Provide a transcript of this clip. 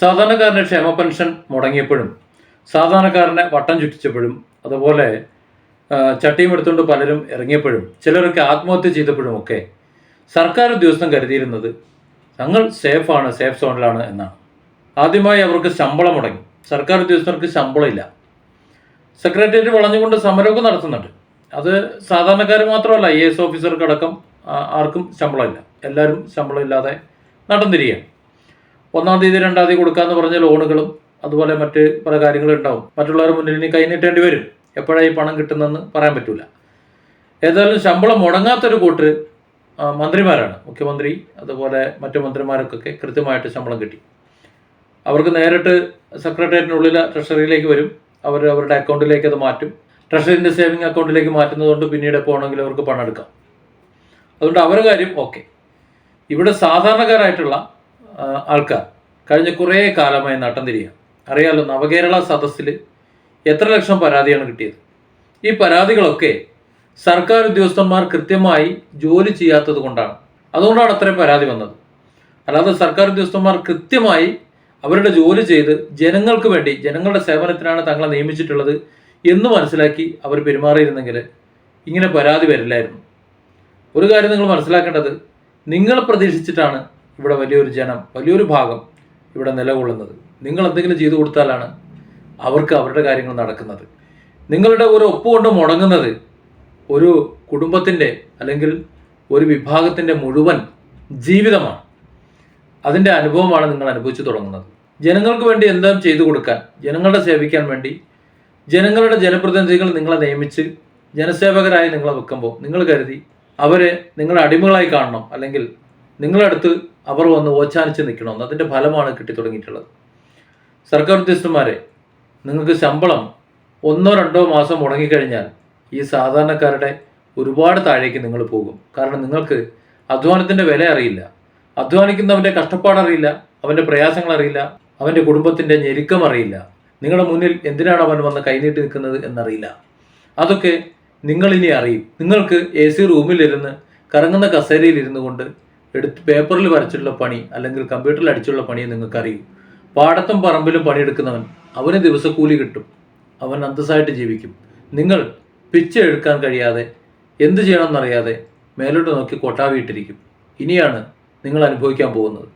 സാധാരണക്കാരന്റെ ക്ഷേമ പെൻഷൻ മുടങ്ങിയപ്പോഴും സാധാരണക്കാരനെ വട്ടം ചുറ്റിച്ചപ്പോഴും അതുപോലെ ചട്ടിയും എടുത്തുകൊണ്ട് പലരും ഇറങ്ങിയപ്പോഴും ചിലരൊക്കെ ആത്മഹത്യ ചെയ്തപ്പോഴും ഒക്കെ സർക്കാർ ഉദ്യോഗസ്ഥൻ കരുതിയിരുന്നത് ഞങ്ങൾ സേഫാണ് സേഫ് സോണിലാണ് എന്നാണ്. ആദ്യമായി അവർക്ക് ശമ്പളം മുടങ്ങി. സർക്കാർ ഉദ്യോഗസ്ഥർക്ക് ശമ്പളമില്ല സെക്രട്ടേറിയറ്റ് വളഞ്ഞുകൊണ്ട് സമരമൊക്കെ നടത്തുന്നുണ്ട്. അത് സാധാരണക്കാർ മാത്രമല്ല ഐ എ എസ് ഓഫീസർക്കടക്കം ആർക്കും ശമ്പളമില്ല എല്ലാവരും ശമ്പളമില്ലാതെ നടന്നിരിക്കുകയാണ്. ഒന്നാം തീയതി രണ്ടാം തീയതി കൊടുക്കാന്ന് പറഞ്ഞ ലോണുകളും അതുപോലെ മറ്റ് പല കാര്യങ്ങളും ഉണ്ടാവും. മറ്റുള്ളവരുടെ മുന്നിൽ ഇനി കൈനീട്ടേണ്ടി വരും. എപ്പോഴാണ് ഈ പണം കിട്ടുന്നതെന്ന് പറയാൻ പറ്റൂല. ഏതായാലും ശമ്പളം മുടങ്ങാത്തൊരു കൂട്ട് മന്ത്രിമാരാണ്. മുഖ്യമന്ത്രി അതുപോലെ മറ്റു മന്ത്രിമാർക്കൊക്കെ കൃത്യമായിട്ട് ശമ്പളം കിട്ടി. അവർക്ക് നേരിട്ട് സെക്രട്ടേറിയറ്റിനുള്ളിൽ ട്രഷറിയിലേക്ക് വരും. അവർ അവരുടെ അക്കൗണ്ടിലേക്ക് അത് മാറ്റും. ട്രഷറിന്റെ സേവിങ് അക്കൗണ്ടിലേക്ക് മാറ്റുന്നതുകൊണ്ട് പിന്നീട് എപ്പോൾ അവർക്ക് പണം എടുക്കാം. അതുകൊണ്ട് അവരുടെ കാര്യം ഓക്കെ. ഇവിടെ സാധാരണക്കാരായിട്ടുള്ള ആൾക്കാർ. കഴിഞ്ഞ കുറേ കാലമായി നട്ടം തിരിയുക അറിയാലോ നവകേരള സദസ്സിൽ എത്ര ലക്ഷം പരാതിയാണ് കിട്ടിയത്? ഈ പരാതികളൊക്കെ സർക്കാർ ഉദ്യോഗസ്ഥന്മാർ കൃത്യമായി ജോലി ചെയ്യാത്തത് കൊണ്ടാണ്. അതുകൊണ്ടാണ് അത്രയും പരാതി വന്നത്. അല്ലാതെ സർക്കാർ ഉദ്യോഗസ്ഥന്മാർ കൃത്യമായി അവരുടെ ജോലി ചെയ്ത് ജനങ്ങൾക്ക് വേണ്ടി ജനങ്ങളുടെ സേവനത്തിനാണ് തങ്ങളെ നിയമിച്ചിട്ടുള്ളത് എന്ന് മനസ്സിലാക്കി അവർ പെരുമാറിയിരുന്നെങ്കിൽ ഇങ്ങനെ പരാതി വരില്ലായിരുന്നു. ഒരു കാര്യം നിങ്ങൾ മനസ്സിലാക്കേണ്ടത് നിങ്ങൾ പ്രതീക്ഷിച്ചിട്ടാണ് ഇവിടെ വലിയൊരു ജനം വലിയൊരു ഭാഗം ഇവിടെ നിലകൊള്ളുന്നത്. നിങ്ങൾ എന്തെങ്കിലും ചെയ്തു കൊടുത്താലാണ് അവർക്ക് അവരുടെ കാര്യങ്ങൾ നടക്കുന്നത്. നിങ്ങളുടെ ഒരു ഒപ്പ് കൊണ്ട് മുടങ്ങുന്നത് ഒരു കുടുംബത്തിന്റെ അല്ലെങ്കിൽ ഒരു വിഭാഗത്തിന്റെ മുഴുവൻ ജീവിതമാണ്. അതിന്റെ അനുഭവമാണ് നിങ്ങൾ അനുഭവിച്ചു തുടങ്ങുന്നത്. ജനങ്ങൾക്ക് വേണ്ടി എന്തും ചെയ്തു കൊടുക്കാൻ ജനങ്ങളുടെ സേവിക്കാൻ വേണ്ടി ജനങ്ങളുടെ ജനപ്രതിനിധികൾ നിങ്ങളെ നിയമിച്ച് ജനസേവകരായി നിങ്ങളെ വെക്കുമ്പോൾ നിങ്ങൾ കരുതി അവരെ നിങ്ങളുടെ അടിമകളായി കാണണം അല്ലെങ്കിൽ നിങ്ങളടുത്ത് അവർ വന്ന് ഓച്ചാനിച്ച് നിൽക്കണമെന്ന് അതിന്റെ ഫലമാണ് കിട്ടി തുടങ്ങിയിട്ടുള്ളത് സർക്കാർ ഉദ്യോഗസ്ഥന്മാരെ നിങ്ങൾക്ക് ശമ്പളം ഒന്നോ രണ്ടോ മാസം മുടങ്ങിക്കഴിഞ്ഞാൽ ഈ സാധാരണക്കാരുടെ ഒരുപാട് താഴേക്ക് നിങ്ങൾ പോകും. കാരണം നിങ്ങൾക്ക് അധ്വാനത്തിന്റെ വില അറിയില്ല. അധ്വാനിക്കുന്നവന്റെ കഷ്ടപ്പാടറിയില്ല അവന്റെ പ്രയാസങ്ങൾ അറിയില്ല അവന്റെ കുടുംബത്തിന്റെ ഞെരുക്കം അറിയില്ല. നിങ്ങളുടെ മുന്നിൽ എന്തിനാണ് അവൻ വന്ന് കൈനീട്ടി നിൽക്കുന്നത് എന്നറിയില്ല. അതൊക്കെ നിങ്ങളിനി അറിയും. നിങ്ങൾക്ക് എ സി റൂമിലിരുന്ന് കറങ്ങുന്ന കസേരയിൽ ഇരുന്നു കൊണ്ട് എടുത്ത് പേപ്പറിൽ വരച്ചിട്ടുള്ള പണി അല്ലെങ്കിൽ കമ്പ്യൂട്ടറിൽ അടിച്ചുള്ള പണി നിങ്ങൾക്കറിയും. പാടത്തും പറമ്പിലും പണിയെടുക്കുന്നവൻ അവന് ദിവസക്കൂലി കിട്ടും. അവൻ അന്തസ്സായിട്ട് ജീവിക്കും. നിങ്ങൾ പിച്ച എടുക്കാൻ കഴിയാതെ എന്ത് ചെയ്യണമെന്നറിയാതെ മേലോട്ട് നോക്കി കൊട്ടാവിയിട്ടിരിക്കും. ഇനിയാണ് നിങ്ങൾ അനുഭവിക്കാൻ പോകുന്നത്.